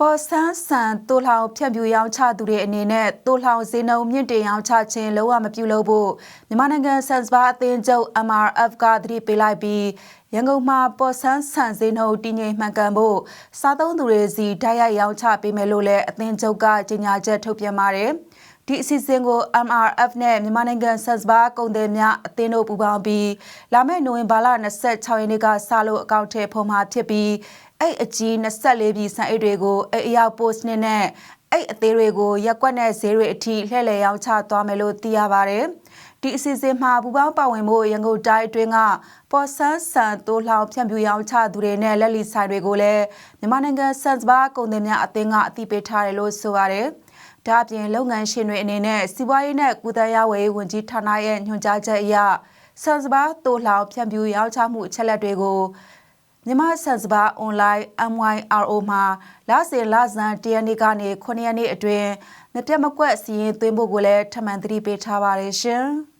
ပေါ်ဆန်းဆန်တိုလောင်ဖြန့်ဖြူရောင်းချသူတွေအနေနဲ့တိုလောင်ဈေးနှုန်းမြင့်တင်ရောင်းချခြင်းလုံးဝမပြုလုပ်ဖို့မြန်မာနိုင်ငံဆန်စပါအသင်းချုပ် MRF ကသတိပေးလိုက်ပြီး ရန်ကုန်မှာပေါ်ဆန်းဆန်ဈေးနှုန်းတည်ငြိမ်မှန်ကန်ဖို့စားသုံးသူတွေစီဓာတ်ရိုက်ရောင်းချပေးမယ်လို့လည်းအသင်းချုပ်ကကြေညာချက်ထုတ်ပြန်ပါတယ်ဒီအစီအစဉ်ကို MRF နဲ့မြန်မာနိုင်ငံဆန်စပါကုန်သည်များအသင်းတို့ပူးပေါင်းပြီးလာမယ့်နိုဝင်ဘာလ26ရက်နေ့ကစလို့အကောင့်ထဲဖော်မှာဖြစ်ပြီးအဲ့အကြီး24ပြည်စံအိတ်တွေကိုအဲ့အရောက် post နဲ့ အဲ့အသေးတွေကိုရက်ကွက်နဲ့ဈေးတွေအထိလှည့်လည်ရောင်းချသွားမယ်လို့သိရပါတယ်။ဒီအစီအစဉ်မှာပူပေါင်းပါဝင်မှုရန်ကုန်တိုင်းအတွင်းကပေါ်ဆန်းဆန်တိုးလောင်ဖြန့်ဖြူရောင်းချသူတွေနဲ့လက်လီဆိုင်တွေကိုလည်းမြန်မာနိုင်ငံစံစပါကုန်သည်များအသင်းကအသိပေးထားတယ်လို့ဆိုပါတယ်။ဒါအပြင်လုပ်ငန်းရှင်တွေအနေနဲ့စီးပွားရေးနဲ့ကုသရေးဝယ်ဝန်ကြီးဌာနရဲ့ညွှန်ကြားချက်အရစံစပါတိုးလောင်ဖြန့်ဖြူရောင်းချမှုအချက်လက်တွေကို မြန်မာဆန်စပါအွန်လိုင်း MYRO မှာလစဉ်လဆန်တရနေ့ကနေ9ရက်နေ့အတွင်းမပြတ်မကွက်စီရင်သွင်းဖို့ကိုလည်းထပ်မံသတိပေးထားပါတယ်ရှင်။